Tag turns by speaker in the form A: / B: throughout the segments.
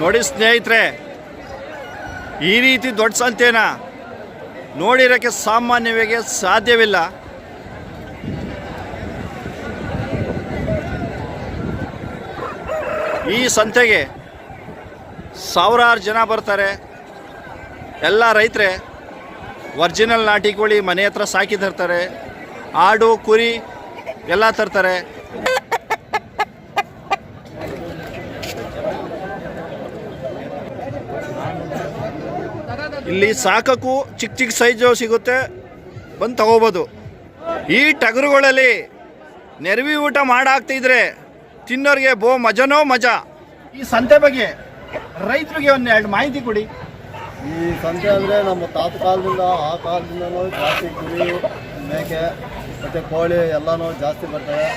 A: ನೋಡಿ ಸ್ನೇಹಿತರೆ, ಈ ರೀತಿ ದೊಡ್ಡ ಸಂತೇನ ನೋಡಿರೋಕ್ಕೆ ಸಾಮಾನ್ಯವಾಗಿ ಸಾಧ್ಯವಿಲ್ಲ. ಈ ಸಂತೆಗೆ ಸಾವಿರಾರು ಜನ ಬರ್ತಾರೆ. ಎಲ್ಲ ರೈತರೆ, ಒರಿಜಿನಲ್ ನಾಟಿ ಕೋಳಿ ಮನೆ ಹತ್ರ ಸಾಕಿ ತರ್ತಾರೆ. ಆಡು, ಕುರಿ ಎಲ್ಲ ತರ್ತಾರೆ. ಇಲ್ಲಿ ಸಾಕಕ್ಕೂ ಚಿಕ್ಕ ಚಿಕ್ಕ ಸೈಜು ಸಿಗುತ್ತೆ. ಬಂದು ತಗೋಬೋದು. ಈ ಟಗರುಗಳಲ್ಲಿ ನೆರವಿ ಊಟ ಮಾಡಾಕ್ತಿದ್ರೆ ತಿನ್ನೋರಿಗೆ ಬೋ ಮಜನೋ ಮಜಾ. ಈ ಸಂತೆ ಬಗ್ಗೆ ರೈತರಿಗೆ ಒಂದು ಎರಡು ಮಾಹಿತಿ ಕೊಡಿ.
B: ಈ ಸಂತೆ ಅಂದರೆ ನಮ್ಮ ತಾತ ಕಾಲದಿಂದ, ಆ ಕಾಲದಿಂದ ಜಾಸ್ತಿ ಕುರಿ, ಮೇಕೆ, ಮತ್ತು ಕೋಳಿ ಎಲ್ಲನೂ ಜಾಸ್ತಿ ಬರ್ತವೆ.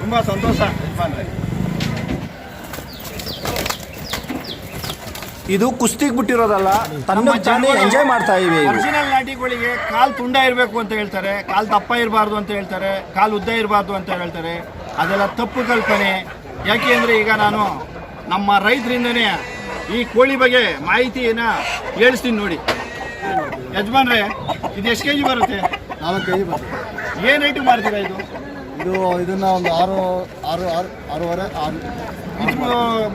A: ತುಂಬ ಸಂತೋಷ, ಯಜಮಾನ್ರೆ.
C: ಇದು ಕುಸ್ತಿಗೆ ಬಿಟ್ಟಿರೋದಲ್ಲ ತನ್ನ ತಾನೇ ಎಂಜಾಯ್ ಮಾಡ್ತಾ ಇವೆ ಇವು
A: ಒರಿಜಿನಲ್ ನಾಟಿಗಳಿಗೆ ಕಾಲ್ ತುಂಡ ಇರಬೇಕು ಅಂತ ಹೇಳ್ತಾರೆ ಕಾಲ್ ದಪ್ಪ ಇರಬಾರ್ದು ಅಂತ ಹೇಳ್ತಾರೆ ಕಾಲ್ ಉದ್ದ ಇರಬಾರ್ದು ಅಂತ ಹೇಳ್ತಾರೆ. ಅದೆಲ್ಲ ತಪ್ಪು ಕಲ್ಪನೆ. ಯಾಕೆ ಅಂದರೆ ಈಗ ನಾನು ನಮ್ಮ ರೈತರಿಂದನೇ ಈ ಕೋಳಿ ಬಗ್ಗೆ ಮಾಹಿತಿಯನ್ನ ಹೇಳಿಸ್ತೀನಿ ನೋಡಿ. ಯಜಮಾನ್ರೆ ಇದು ಎಷ್ಟು ಕೆ ಜಿ ಬರುತ್ತೆ?
B: ನಾಲ್ಕು ಕೆ ಜಿ ಬರ್ತದೆ
A: ಏನು ರೇಟು ಮಾಡ್ತೀರಾ ಇದು?
B: ಇದು ಇದನ್ನ ಒಂದು ಆರು ಆರು ಆರು ಆರೂವರೆ ಆರು.
A: ಇದು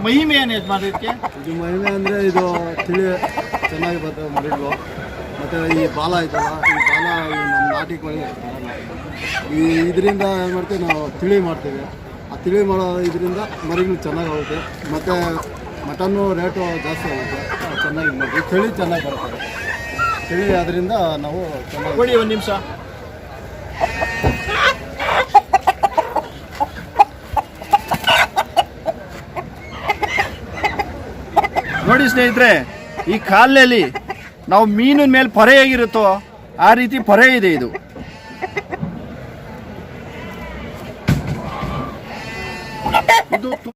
A: ಮಹಿಮೆ ಏನು ಇದಕ್ಕೆ
B: ಇದು ಮಹಿಮೆ ಅಂದರೆ ಇದು ತಿಳಿ ಚೆನ್ನಾಗಿ ಬರ್ತದೆ ಮರಿಗಳು ಮತ್ತು ಈ ಬಾಲ ಐತಲ್ಲ ಈ ಬಾಲ ಈ ನಮ್ಮ ನಾಟಿ ಕೋಳಿ ಈ ಇದರಿಂದ ಏನು ಮಾಡ್ತೀವಿ ನಾವು ತಿಳಿ ಮಾಡ್ತೀವಿ. ಆ ತಿಳಿ ಮಾಡೋ ಇದರಿಂದ ಮರಿಗಳು ಚೆನ್ನಾಗಿ ಹೋಗುತ್ತೆ ಮತ್ತು ಮಟನ್ನು ರೇಟು ಜಾಸ್ತಿ ಆಗುತ್ತೆ. ಚೆನ್ನಾಗಿ ಮಾಡ್ತೀವಿ. ತಿಳಿ ಚೆನ್ನಾಗಿ ಬರ್ತದೆ. ತಿಳಿ ಅದರಿಂದ ನಾವು ಚೆನ್ನಾಗಿ
A: ಕೊಡಿ ಒಂದು ನಿಮಿಷ. ನೋಡಿ ಸ್ನೇಹಿತರೆ ಈ ಕಾಲಲ್ಲಿ ನಾವು ಮೀನಿನ ಮೇಲೆ ಪೊರೆ ಹೇಗಿರುತ್ತೋ ಆ ರೀತಿ ಪೊರೆ ಇದೆ ಇದು. ಇದು ತು-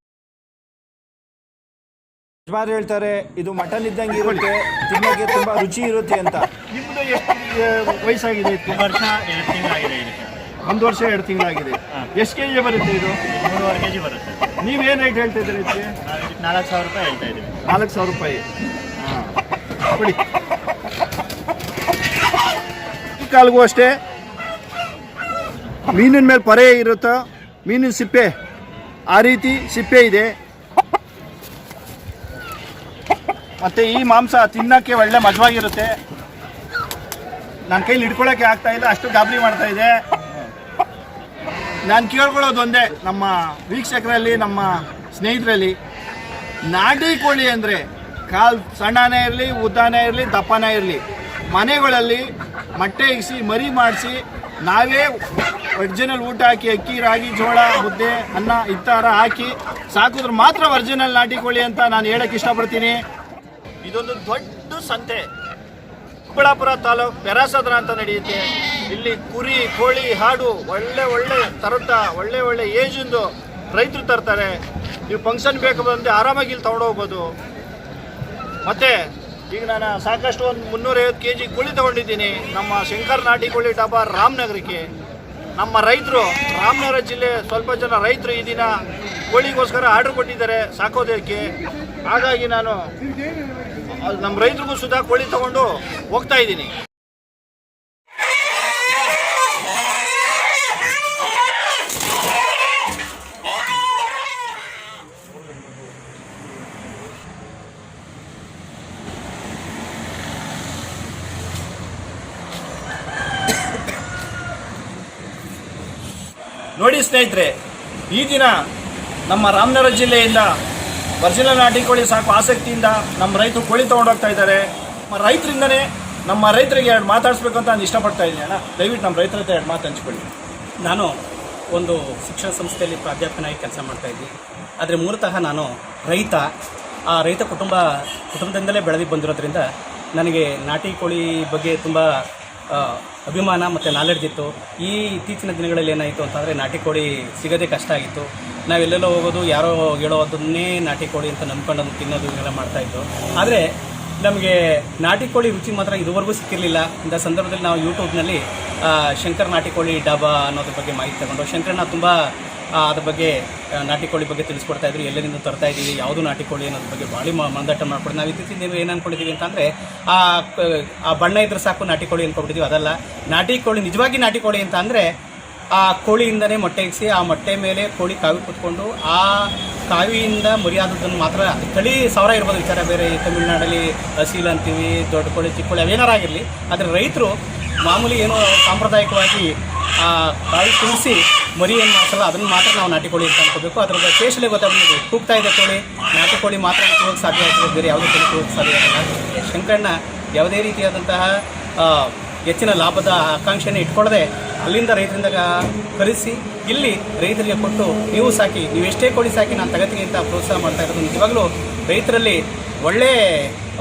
C: ಹೇಳ್ತಾರೆ ಇದು ಮಟನ್ ಇದ್ದಂಗೆ ಇರುತ್ತೆ ತಿನ್ನೋಕೆ ತುಂಬಾ ರುಚಿ ಇರುತ್ತೆ ಅಂತ.
A: ನಿಮ್ದು ಎಷ್ಟು ಆ, ವಯಸ್ಸಾಗಿದೆ?
D: ವರ್ಷ ಎರಡು ತಿಂಗಳಾಗಿದೆ ಇದಕ್ಕೆ.
A: ಒಂದು ವರ್ಷ ಎರಡು ತಿಂಗಳಾಗಿದೆ. ಎಷ್ಟು ಕೆ ಜಿ ಬರುತ್ತೆ ಇದು?
D: ಮೂರುವರೆ ಕೆ ಜಿ ಬರುತ್ತೆ
A: ನೀವೇನು ರೇಟ್ ಹೇಳ್ತಾ ಇದ್ದೀರಿ ಇದಕ್ಕೆ?
D: ನಾಲ್ಕು ಸಾವಿರ ರೂಪಾಯಿ ಹೇಳ್ತಾ ಇದ್ದೀವಿ.
A: ನಾಲ್ಕು ಸಾವಿರ ರೂಪಾಯಿ. ಕೊಡಿ. ಈ ಕಾಲ್ಗೂ ಅಷ್ಟೇ. ಮೀನಿನ ಮೇಲೆ ಪರೆ ಇರುತ್ತೋ? ಮೀನಿನ ಸಿಪ್ಪೆ. ಆ ರೀತಿ ಸಿಪ್ಪೆ ಇದೆ. ಮತ್ತು ಈ ಮಾಂಸ ತಿನ್ನೋಕ್ಕೆ ಒಳ್ಳೆ ಮಜವಾಗಿರುತ್ತೆ. ನನ್ನ ಕೈಲಿ ಹಿಡ್ಕೊಳ್ಳೋಕೆ ಆಗ್ತಾ ಇಲ್ಲ ಅಷ್ಟು ಗಾಬರಿ ಮಾಡ್ತಾ ಇದೆ. ನಾನು ಕೇಳ್ಕೊಳ್ಳೋದು ಒಂದೇ, ನಮ್ಮ ವೀಕ್ಷಕರಲ್ಲಿ, ನಮ್ಮ ಸ್ನೇಹಿತರಲ್ಲಿ, ನಾಟಿ ಕೋಳಿ ಅಂದರೆ ಕಾಲು ಸಣ್ಣನೇ ಇರಲಿ, ಉದ್ದನೇ ಇರಲಿ, ದಪ್ಪನೇ ಇರಲಿ, ಮನೆಗಳಲ್ಲಿ ಮೊಟ್ಟೆ ಇಗಿಸಿ ಮರಿ ಮಾಡಿಸಿ, ನಾವೇ ಒರಿಜಿನಲ್ ಊಟ ಹಾಕಿ, ಅಕ್ಕಿ, ರಾಗಿ, ಜೋಳ, ಮುದ್ದೆ, ಅನ್ನ, ಇತ್ತಾರ ಹಾಕಿ, ಸಾಕಿದ್ರೆ ಮಾತ್ರ ಒರಿಜಿನಲ್ ನಾಟಿ ಕೋಳಿ ಅಂತ ನಾನು ಹೇಳಕ್ಕೆ ಇಷ್ಟಪಡ್ತೀನಿ. ಇದೊಂದು ದೊಡ್ಡ ಸಂತೆ. ಚಿಕ್ಕಬಳ್ಳಾಪುರ ತಾಲೂಕು ಪೆರಾಸದ್ರ ಅಂತ ನಡೆಯುತ್ತೆ. ಇಲ್ಲಿ ಕುರಿ, ಕೋಳಿ, ಹಾಡು ಒಳ್ಳೆ ಒಳ್ಳೆ ತರಂತ ಒಳ್ಳೆ ಒಳ್ಳೆ ಏಜಿಂದು ರೈತರು ತರ್ತಾರೆ. ನೀವು ಫಂಕ್ಷನ್ ಬೇಕು ಬಂದು ಆರಾಮಾಗಿ ಇಲ್ಲಿ ತಗೊಂಡೋಗ್ಬೋದು ಮತ್ತೆ ಈಗ ನಾನು ಸಾಕಷ್ಟು ಒಂದು ಮುನ್ನೂರೈವತ್ತು ಕೆ ಜಿ ಕೋಳಿ ತಗೊಂಡಿದ್ದೀನಿ. ನಮ್ಮ ಶಂಕರ್ ನಾಟಿ ಕೋಳಿ ಡಾಬಾ ರಾಮನಗರಕ್ಕೆ. ನಮ್ಮ ರೈತರು, ರಾಮನಗರ ಜಿಲ್ಲೆ ಸ್ವಲ್ಪ ಜನ ರೈತರು ಈ ದಿನ ಕೋಳಿಗೋಸ್ಕರ ಆರ್ಡರ್ ಕೊಟ್ಟಿದ್ದಾರೆ ಸಾಕೋದಕ್ಕೆ. ಹಾಗಾಗಿ ನಾನು ನಮ್ಮ ರೈತರಿಗೂ ಸುಧಾ ಕೋಳಿ ತಗೊಂಡು ಹೋಗ್ತಾ ಇದ್ದೀನಿ. ನೋಡಿ ಸ್ನೇಹಿತರೆ, ಈ ದಿನ ನಮ್ಮ ರಾಮನಗರ ಜಿಲ್ಲೆಯಿಂದ ಒರಿಜಿನಲ್ ನಾಟಿ ಕೋಳಿ ಸಾಕು ಆಸಕ್ತಿಯಿಂದ ನಮ್ಮ ರೈತರು ಕೋಳಿ ತೊಗೊಂಡೋಗ್ತಾ ಇದ್ದಾರೆ. ನಮ್ಮ ರೈತರಿಂದನೇ ನಮ್ಮ ರೈತರಿಗೆ ಎರಡು ಮಾತಾಡಿಸ್ಬೇಕು ಅಂತ ನಾನು ಇಷ್ಟಪಡ್ತಾ ಇದ್ದೀನಿ ಅಣ್ಣ. ದಯವಿಟ್ಟು ನಮ್ಮ ರೈತರ ಹತ್ರ ಎರಡು ಮಾತು ಹಂಚ್ಕೊಳ್ಳಿ.
E: ನಾನು ಒಂದು ಶಿಕ್ಷಣ ಸಂಸ್ಥೆಯಲ್ಲಿ ಪ್ರಾಧ್ಯಾಪಕನಾಗಿ ಕೆಲಸ ಮಾಡ್ತಾ ಇದ್ದೀನಿ. ಆದರೆ ಮೂಲತಃ ನಾನು ರೈತ. ಆ ರೈತ ಕುಟುಂಬ, ಕುಟುಂಬದಿಂದಲೇ ಬೆಳೆದು ಬಂದಿರೋದ್ರಿಂದ ನನಗೆ ನಾಟಿ ಕೋಳಿ ಬಗ್ಗೆ ತುಂಬ ಅಭಿಮಾನ ಮತ್ತು ನಾಲೆಡ್ಜ್ ಇತ್ತು. ಈ ಇತ್ತೀಚಿನ ದಿನಗಳಲ್ಲಿ ಏನಾಯಿತು ಅಂತಂದರೆ ನಾಟಿ ಕೋಳಿ ಸಿಗೋದೇ ಕಷ್ಟ ಆಗಿತ್ತು. ನಾವೆಲ್ಲೆಲ್ಲೋ ಹೋಗೋದು, ಯಾರೋ ಹೇಳೋದನ್ನೇ ನಾಟಿ ಕೋಳಿ ಅಂತ ನಂಬ್ಕೊಂಡು ಅದನ್ನು ತಿನ್ನೋದು ಮಾಡ್ತಾ ಮಾಡ್ತಾಯಿದ್ದು ಆದರೆ ನಮಗೆ ನಾಟಿ ಕೋಳಿ ರುಚಿ ಮಾತ್ರ ಇದುವರೆಗೂ ಸಿಕ್ಕಿರಲಿಲ್ಲ. ಇಂಥ ಸಂದರ್ಭದಲ್ಲಿ ನಾವು ಯೂಟ್ಯೂಬ್ನಲ್ಲಿ ಶಂಕರ್ ನಾಟಿ ಕೋಳಿ ಡಾಬಾ ಅನ್ನೋದ್ರ ಬಗ್ಗೆ ಮಾಹಿತಿ ತಗೊಂಡು ಶಂಕರ್ನ ತುಂಬ ಅದ್ರ ಬಗ್ಗೆ ನಾಟಿ ಕೋಳಿ ಬಗ್ಗೆ ತಿಳಿಸ್ಕೊಡ್ತಾ ಇದ್ರು. ಎಲ್ಲರಿಂದ ತರ್ತಾ ಇದ್ದೀವಿ ಯಾವುದು ನಾಟಿ ಕೋಳಿ ಅನ್ನೋದ್ರ ಬಗ್ಗೆ ಭಾಳ ಮನದಟ್ಟ ಮಾಡ್ಕೊಂಡು ನಾವು ಇತ್ತೀಚಿನ ದಿನ ಏನು ಅನ್ಕೊಂಡಿದ್ದೀವಿ ಅಂತಂದರೆ, ಆ ಆ ಬಣ್ಣ ಇದ್ರೆ ಸಾಕು ನಾಟಿ ಕೋಳಿ ಅಂದ್ಕೊಂಡಿದ್ದೀವಿ ಅದಲ್ಲ, ನಾಟಿ ಕೋಳಿ, ನಿಜವಾಗಿ ನಾಟಿ ಕೋಳಿ ಅಂತ ಅಂದರೆ, ಆ ಕೋಳಿಯಿಂದನೇ ಮೊಟ್ಟೆ ಇರಿಸಿ ಆ ಮೊಟ್ಟೆ ಮೇಲೆ ಕೋಳಿ ಕಾವಿ ಕೂತ್ಕೊಂಡು, ಆ ಕಾವಿಯಿಂದ ಮರಿಯಾದದ್ದನ್ನು ಮಾತ್ರ ತಳಿ ಸಾವಿರ ಇರ್ಬೋದು. ವಿಚಾರ ಬೇರೆ ತಮಿಳ್ನಾಡಲ್ಲಿ ಹಸೀಲ್ ಅಂತೀವಿ, ದೊಡ್ಡ ಕೋಳಿ ಚಿಕ್ಕ ಕೋಳಿ ಅವೇನಾರಾಗಿರಲಿ ಆದರೆ ರೈತರು ಮಾಮೂಲಿ ಏನು ಸಾಂಪ್ರದಾಯಿಕವಾಗಿ ಕಾಯಿ ತುಂಬಿಸಿ ಮರಿ ಏನು ಮಾಡಿಸಲ್ಲ, ಅದನ್ನು ಮಾತ್ರ ನಾವು ನಾಟಿ ಕೋಳಿ ಅಂತ ಅನ್ಕೋಬೇಕು. ಅದ್ರ ಟೇಸ್ಟಲ್ಲೇ ಗೊತ್ತಾಗ್ಬಿಟ್ಟು ಕೂಗ್ತಾ ಇದೆ ಕೋಳಿ, ನಾಟಿ ಕೋಳಿ ಮಾತ್ರ ಕೂಗಕ್ಕೆ ಸಾಧ್ಯ ಆಗ್ತದೆ ಬೇರೆ ಯಾವುದೇ ಕೋಳಿ ಕೂಗಕ್ಕೆ ಸಾಧ್ಯ ಆಗಲ್ಲ ಶಂಕರಣ್ಣ ಯಾವುದೇ ರೀತಿಯಾದಂತಹ ಹೆಚ್ಚಿನ ಲಾಭದ ಆಕಾಂಕ್ಷೆಯನ್ನು ಇಟ್ಕೊಳ್ಳದೆ ಅಲ್ಲಿಂದ ರೈತರಿಂದ ಕರೆಸಿ ಇಲ್ಲಿ ರೈತರಿಗೆ ಕೊಟ್ಟು ನೀವು ಸಾಕಿ ನೀವು ಎಷ್ಟೇ ಕೋಳಿ ಸಾಕಿ ನಾನು ತಗತಿಗೆ ಅಂತ ಪ್ರೋತ್ಸಾಹ ಮಾಡ್ತಾ ಇರೋದು ನಿಜವಾಗ್ಲೂ ರೈತರಲ್ಲಿ ಒಳ್ಳೆ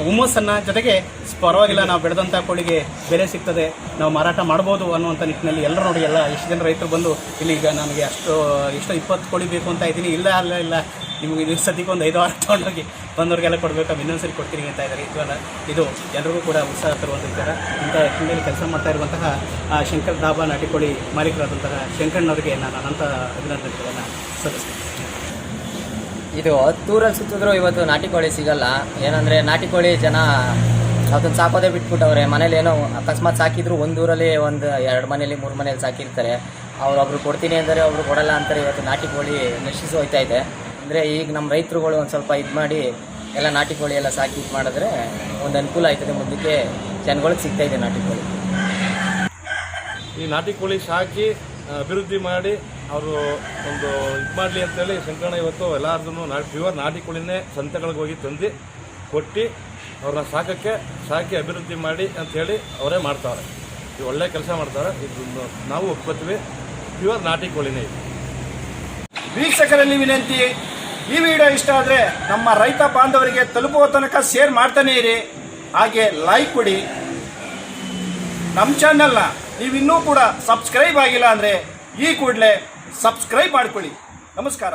E: ಹುಮ್ಮಸ್ಸನ್ನು ಜೊತೆಗೆ ಪರವಾಗಿಲ್ಲ, ನಾವು ಬೆಳೆದಂಥ ಕೋಳಿಗೆ ಬೆಲೆ ಸಿಗ್ತದೆ, ನಾವು ಮಾರಾಟ ಮಾಡ್ಬೋದು ಅನ್ನುವಂಥ ನಿಟ್ಟಿನಲ್ಲಿ ಎಲ್ಲರೂ ನೋಡಿ, ಎಲ್ಲ ಎಷ್ಟು ಜನ ರೈತರು ಬಂದು, ಇಲ್ಲಿ ಈಗ ನನಗೆ ಅಷ್ಟು, ಎಷ್ಟು ಇಪ್ಪತ್ತು ಕೋಳಿ ಬೇಕು ಅಂತ ಇದ್ದೀನಿ, ಇಲ್ಲ ಅಲ್ಲ ಇಲ್ಲ, ನಿಮಗೆ ಇದು ಸದ್ಯಕ್ಕೆ ಒಂದು ಐದು ಆರು ತೊಗೊಂಡೋಗಿ ಬಂದವ್ರಿಗೆಲ್ಲ ಕೊಡಬೇಕು, ಇನ್ನೊಂದ್ಸರಿ ಕೊಡ್ತೀನಿ ಅಂತ ಇದ್ದಾರೆ ಇದಲ್ಲ ಇದು ಎಲ್ರಿಗೂ ಕೂಡ ಉತ್ಸಾಹ ತರುವಂಥ ವಿಚಾರ ಇಂಥ ಹಿನ್ನೆಲೆ ಕೆಲಸ ಮಾಡ್ತಾ ಇರುವಂತಹ ಶಂಕರ್ ಡಾಬಾ ನಾಟಿಕೋಳಿ ಮಾಲೀಕರಾದಂತಹ ಶಂಕರ್ನವರಿಗೆ ನಾನು ಅನಂತ ಅಭಿನಂದನೆಗಳನ್ನು ಸಲ್ಲಿಸ್ತೀನಿ.
F: ಇದು ಹತ್ತೂರಲ್ಲಿ ಸುತ್ತಿದ್ರು ಇವತ್ತು ನಾಟಿ ಕೋಳಿ ಸಿಗಲ್ಲ. ಏನಂದರೆ ನಾಟಿ ಕೋಳಿ ಜನ ಅದನ್ನ ಸಾಕೋದೇ ಬಿಟ್ಬಿಟ್ಟವ್ರೆ. ಮನೇಲಿ ಏನೋ ಅಕಸ್ಮಾತ್ ಸಾಕಿದ್ರು ಒಂದೂರಲ್ಲಿ ಒಂದು ಎರಡು ಮನೇಲಿ ಮೂರು ಮನೇಲಿ ಸಾಕಿರ್ತಾರೆ. ಅವ್ರೊಬ್ರು ಕೊಡ್ತೀನಿ ಅಂದರೆ ಒಬ್ರು ಕೊಡಲ್ಲ ಅಂತಾರೆ. ಇವತ್ತು ನಾಟಿ ಕೋಳಿ ನಶಿಸಿ ಹೋಯ್ತಾ ಇದೆ. ಅಂದರೆ ಈಗ ನಮ್ಮ ರೈತರುಗಳು ಒಂದು ಸ್ವಲ್ಪ ಇದು ಮಾಡಿ ಎಲ್ಲ ನಾಟಿ ಕೋಳಿ ಎಲ್ಲ ಸಾಕಿ ಇದು ಮಾಡಿದ್ರೆ ಒಂದು ಅನುಕೂಲ ಆಯ್ತದೆ. ಮುಂದಕ್ಕೆ ಜನಗಳಿಗೆ ಸಿಗ್ತಾ ಇದೆ ನಾಟಿ ಕೋಳಿ.
G: ಈ ನಾಟಿ ಕೋಳಿ ಸಾಕಿ ಅಭಿವೃದ್ಧಿ ಮಾಡಿ ಅವರು ಒಂದು ಇದು ಮಾಡಲಿ ಅಂತೇಳಿ ಶಂಕರಣ್ಣ ಇವತ್ತು ಎಲ್ಲಾರ್ದು ನಾಟಿ ಪ್ಯೂರ್ ನಾಟಿ ಕೋಳಿನೇ ಸಂತೆಗಳಿಗೆ ಹೋಗಿ ತಂದು ಕೊಟ್ಟು ಅವ್ರನ್ನ ಸಾಕಕ್ಕೆ ಸಾಕಿ ಅಭಿವೃದ್ಧಿ ಮಾಡಿ ಅಂಥೇಳಿ ಅವರೇ ಮಾಡ್ತಾರೆ. ಇದು ಒಳ್ಳೆ ಕೆಲಸ ಮಾಡ್ತಾರೆ. ಇದನ್ನು ನಾವು ಒಪ್ಕೋತೀವಿ. ಪ್ಯೂರ್ ನಾಟಿ ಕೋಳಿನೇ ಇದು.
A: ವೀಕ್ಷಕರಲ್ಲಿ ವಿನಂತಿ, ಈ ವಿಡಿಯೋ ಇಷ್ಟ ಆದರೆ ನಮ್ಮ ರೈತ ಬಾಂಧವರಿಗೆ ತಲುಪುವ ತನಕ ಶೇರ್ ಮಾಡ್ತಾನೆ ಇರಿ. ಹಾಗೆ ಲೈಕ್ ಕೊಡಿ. ನಮ್ಮ ಚಾನಲ್ನ ನೀವಿನ್ನೂ ಕೂಡ ಸಬ್ಸ್ಕ್ರೈಬ್ ಆಗಿಲ್ಲ ಅಂದರೆ ಈ ಕೂಡಲೇ ಸಬ್ಸ್ಕ್ರೈಬ್ ಮಾಡ್ಕೊಳ್ಳಿ. ನಮಸ್ಕಾರ.